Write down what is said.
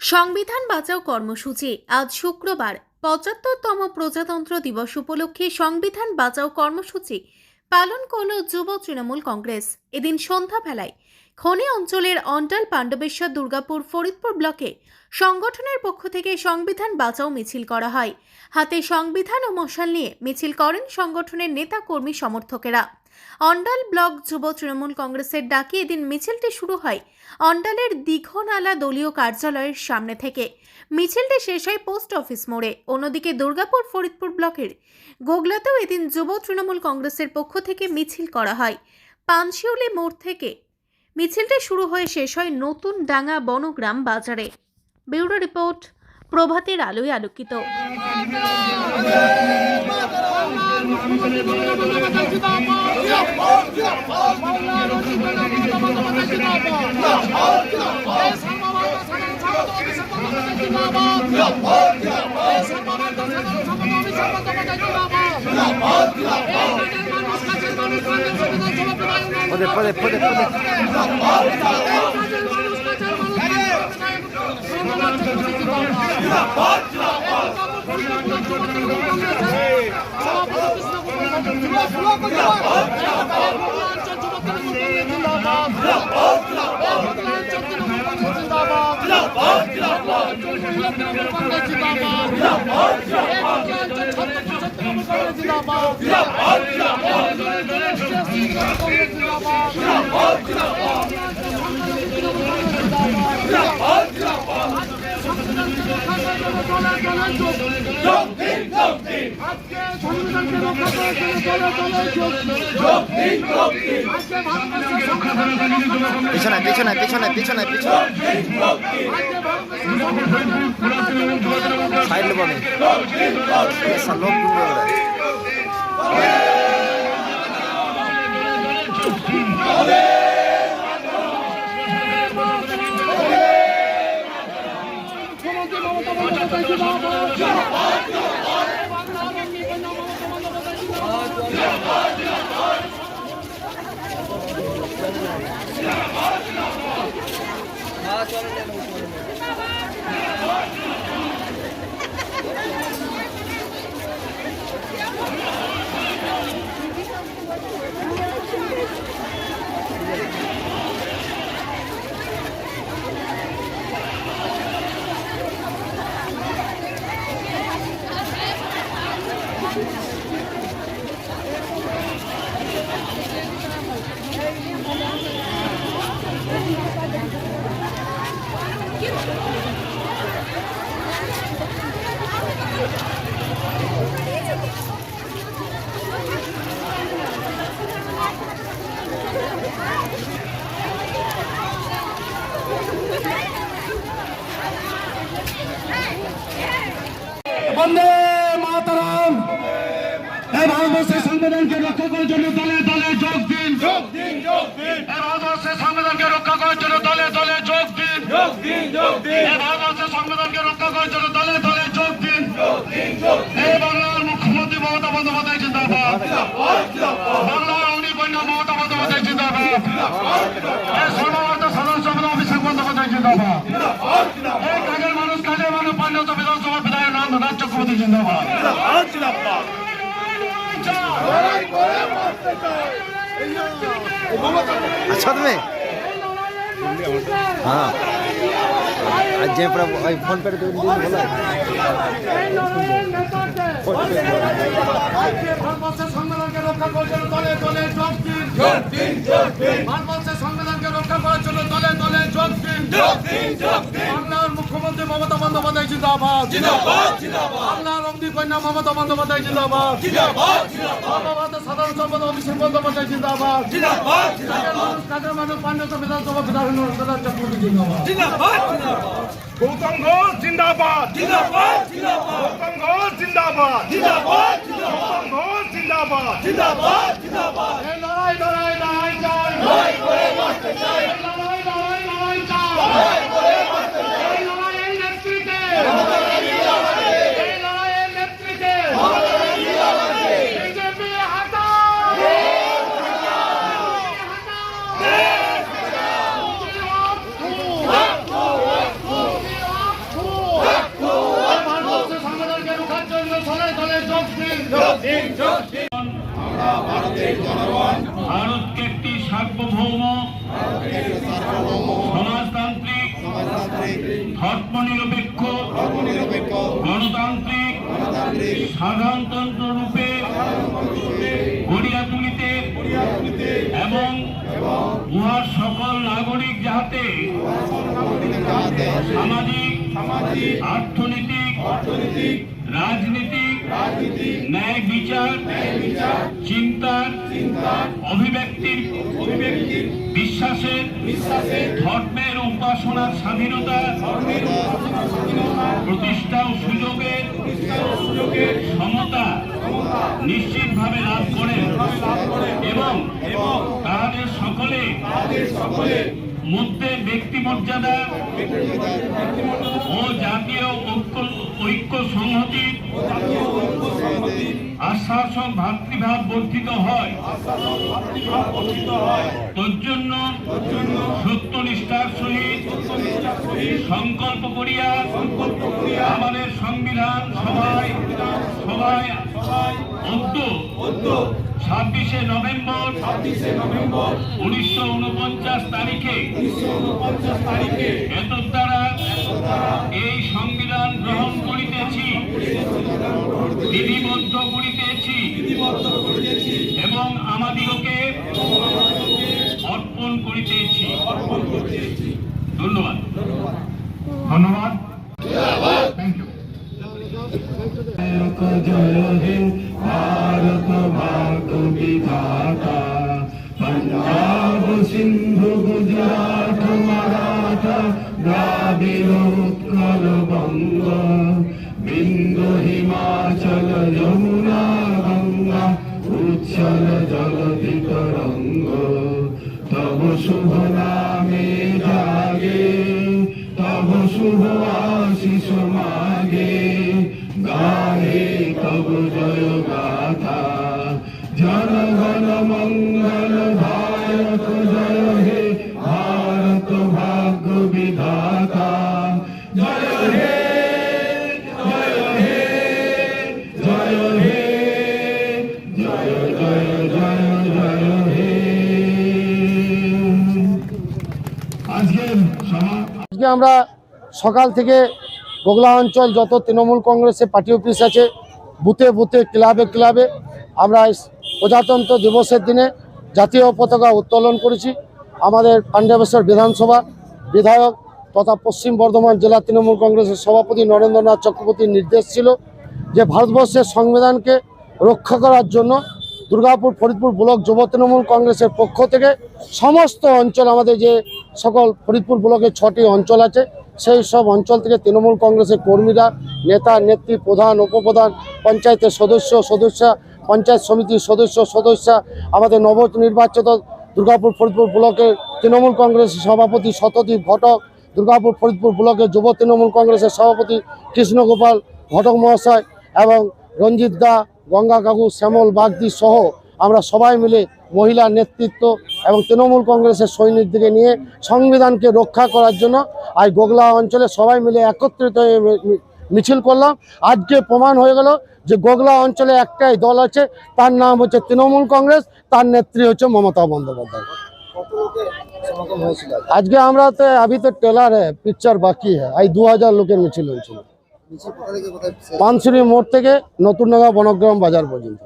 সংবিধান বাঁচাও কর্মসূচি আজ শুক্রবার। পঁচাত্তরতম প্রজাতন্ত্র দিবস উপলক্ষে সংবিধান বাঁচাও কর্মসূচি পালন করল যুব তৃণমূল কংগ্রেস। এদিন সন্ধ্যাবেলায় খনি অঞ্চলের অন্টাল পাণ্ডবেশ্বর দুর্গাপুর ফরিদপুর ব্লকে সংগঠনের পক্ষ থেকে সংবিধান বাঁচাও মিছিল করা হয়। হাতে সংবিধান ও মশাল নিয়ে মিছিল করেন সংগঠনের নেতা কর্মী সমর্থকেরা। অন্ডাল ব্লক যুব তৃণমূল কংগ্রেসের ডাকে এদিন মিছিলটি শুরু হয়। অন্ডালের দীঘনালা দলীয় কার্যালয়ের সামনে থেকে। মিছিলটি শেষ হয় পোস্ট অফিস মোড়ে, অন্যদিকে দুর্গাপুর ফরিদপুর ব্লকের। গোগলাতেও এদিন যুব তৃণমূল কংগ্রেসের পক্ষ থেকে মিছিল করা হয়। পানশিউলি মোড় থেকে। মিছিলটি শুরু হয়ে শেষ হয় নতুন ডাঙা বনগ্রাম বাজারে। ব্যুরো রিপোর্ট প্রভাতের আলোয় আলোকিত। জিন্দাবাদ পদে পদে পদে পদে পিছনে। পিছনে পিছনে পিছনে পিছনে সাইড বনে ऐसा लोग সংবিধানকে রক্ষা করার জন্য দলে দলে যোগ দিন যোগ দিন যোগ দিন এই ভারতবর্ষের সংবিধানকে রক্ষা করার জন্য দলে দলে যোগ দিন যোগ দিন যোগ দিন এই ভারতবর্ষের সংবিধানকে রক্ষা করার জন্য দলে দলে যোগ দিন যোগ দিন যোগ দিন এই বাংলার মুখ্যমন্ত্রী মমতা বন্দ্যোপাধ্যায় জিন্দাবাদ বাংলার অগ্নিকন্যা মমতা বন্দ্যোপাধ্যায় জিন্দাবাদ এই সর্বভারত সাধারণ সভা অভিষেক বন্দ্যোপাধ্যায় জিন্দাবাদ এই কাজের মানুষ কাজের মানুষ পান্ডত বিধানসভা বিধায়ক নন্দ রাজ চক্রবর্তী জিন্দাবাদ अच्छा तुम्हें हाँ आज जे पूरा वही फोन पे दो दिन बोला ভারতবর্ষের সংবিধানকে রক্ষা করার জন্য দলে দলে যোগ দিন যোগ দিন যোগ দিন ভারতবর্ষের সংবিধানকে রক্ষা করার জন্য দলে দলে যোগ দিন। যোগ দিন যোগ দিন। বাংলার মুখ্যমন্ত্রী মমতা বন্দ্যোপাধ্যায় জিন্দাবাদ। জিন্দাবাদ জিন্দাবাদ। বাংলার অগ্নি কন্যা মমতা বন্দ্যোপাধ্যায় জিন্দাবাদ। জিন্দাবাদ জিন্দাবাদ। সাধারণ সম্পাদক অভিষেক বন্দ্যোপাধ্যায় জিন্দাবাদ। জিন্দাবাদ জিন্দাবাদ। কাদের মানুষ পান্ডত বিধানসভা বিধায়ক নরেন্দ্র চক্রবর্তী জিন্দাবাদ। গৌতম ঘোষ জিন্দাবাদ। জিন্দাবাদ জিন্দাবাদ। গৌতম ঘোষ জিন্দাবাদ। জিন্দাবাদ। জিন্দাবাদ জিন্দাবাদ জিন্দাবাদ। লড়াই লড়াই লড়াই লড়াই করে বাঁচতে চাই লড়াই লড়াই লড়াই চাই লড়াই করে বাঁচতে চাই এই লড়াইয়ের নেতৃত্বে এই লড়াইয়ের নেতৃত্বে বিজেপি হাটাও হাটাও ভারতকে একটি সার্বভৌম, সমাজতান্ত্রিক, ধর্মনিরপেক্ষ, গণতান্ত্রিক সাধারণতন্ত্র রূপে গড়িয়া তুলিতে এবং উহার সকল নাগরিক যাহাতে সামাজিক অর্থনৈতিক রাজনীতিক ন্যায় বিচার, চিন্তার, অভিব্যক্তির, বিশ্বাসের, ধর্মের উপাসনার স্বাধীনতা, প্রতিষ্ঠা ও সুযোগের সমতা নিশ্চিতভাবে লাভ করেন এবং তাহাদের সকলে মধ্যে ব্যক্তি মর্যাদা ও জাতীয় ঐক্য ঐক্য সংহতি আশ্বাস ও ভাতৃভাব বর্ধিত হয়। তজ্জন্য সত্যনিষ্ঠার সহিত সংকল্প করিয়া আমাদের সংবিধান সভায় অদ্য ছাব্বিশে নভেম্বর উনিশশো উনপঞ্চাশ তারিখে। এতদ দ্বারা এই সংবিধান গ্রহণ করিতেছি। বিধিবদ্ধ করিতেছি। এবং আমাদিগকে অর্পণ করিতেছি। ধন্যবাদ। ধন্যবাদ। ভারত ভাগ বিধাতা পঞ্জাব সিন্ধু গুজরাট মারাঠা দ্রাবিড় উৎকল বঙ্গ বিন্দু হিমাচল যমুনা গঙ্গা উচ্ছল জগতি তরঙ্গ তব শুভ নামে জাগে তব শুভ আশিস মাগে গাহে তব জয় গাথা আজকে আমরা সকাল থেকে গোগলা অঞ্চল যত তৃণমূল কংগ্রেসের পার্টি অফিস আছে, বুথে বুথে, ক্লাবে ক্লাবে আমরা প্রজাতন্ত্র দিবসের দিনে জাতীয় পতাকা উত্তোলন করেছি। আমাদের পাণ্ডবেশ্বর বিধানসভা বিধায়ক তথা পশ্চিম বর্ধমান জেলা তৃণমূল কংগ্রেসের সভাপতি নরেন্দ্রনাথ চক্রবর্তীর নির্দেশ ছিল যে ভারতবর্ষের সংবিধানকে রক্ষা করার জন্য দুর্গাপুর ফরিদপুর ব্লক যুব তৃণমূল কংগ্রেসের পক্ষ থেকে সমস্ত অঞ্চল, আমাদের যে সকল ফরিদপুর ব্লকের ছটি অঞ্চল আছে, সেই সব অঞ্চল থেকে তৃণমূল কংগ্রেসের কর্মীরা, নেতা, নেত্রী, প্রধান, উপপ্রধান, পঞ্চায়েতের সদস্য, সদস্যা পঞ্চায়েত সমিতির সদস্য সদস্যা, আমাদের নবনির্বাচিত দুর্গাপুর ফরিদপুর ব্লকের তৃণমূল কংগ্রেসের সভাপতি শতদীপ ঘটক, দুর্গাপুর ফরিদপুর ব্লকের যুব তৃণমূল কংগ্রেসের সভাপতি কৃষ্ণগোপাল ঘটক মহাশয় এবং রঞ্জিত দা, গঙ্গা কাকু, শ্যামল বাগদি সহ আমরা সবাই মিলে মহিলা নেতৃত্ব এবং তৃণমূল কংগ্রেসের সৈনিকদিকে নিয়ে সংবিধানকে রক্ষা করার জন্য আজ গোগলা অঞ্চলে সবাই মিলে একত্রিত হয়ে মিছিল করলাম। আজকে প্রমাণ হয়ে গেল যে গোগলা অঞ্চলে একটাই দল আছে তার নাম হচ্ছে তৃণমূল কংগ্রেস তার নেত্রী হচ্ছে মমতা বন্দ্যোপাধ্যায়? আজকে আমরা তো আবি তো টেলার হ্যাঁ পিকচার বাকি হ্যাঁ এই দু হাজার লোকের মিছিল হয়েছিল? পানসুরি মোড় থেকে নতুন নতুনডাঙ্গা বনগ্রাম বাজার পর্যন্ত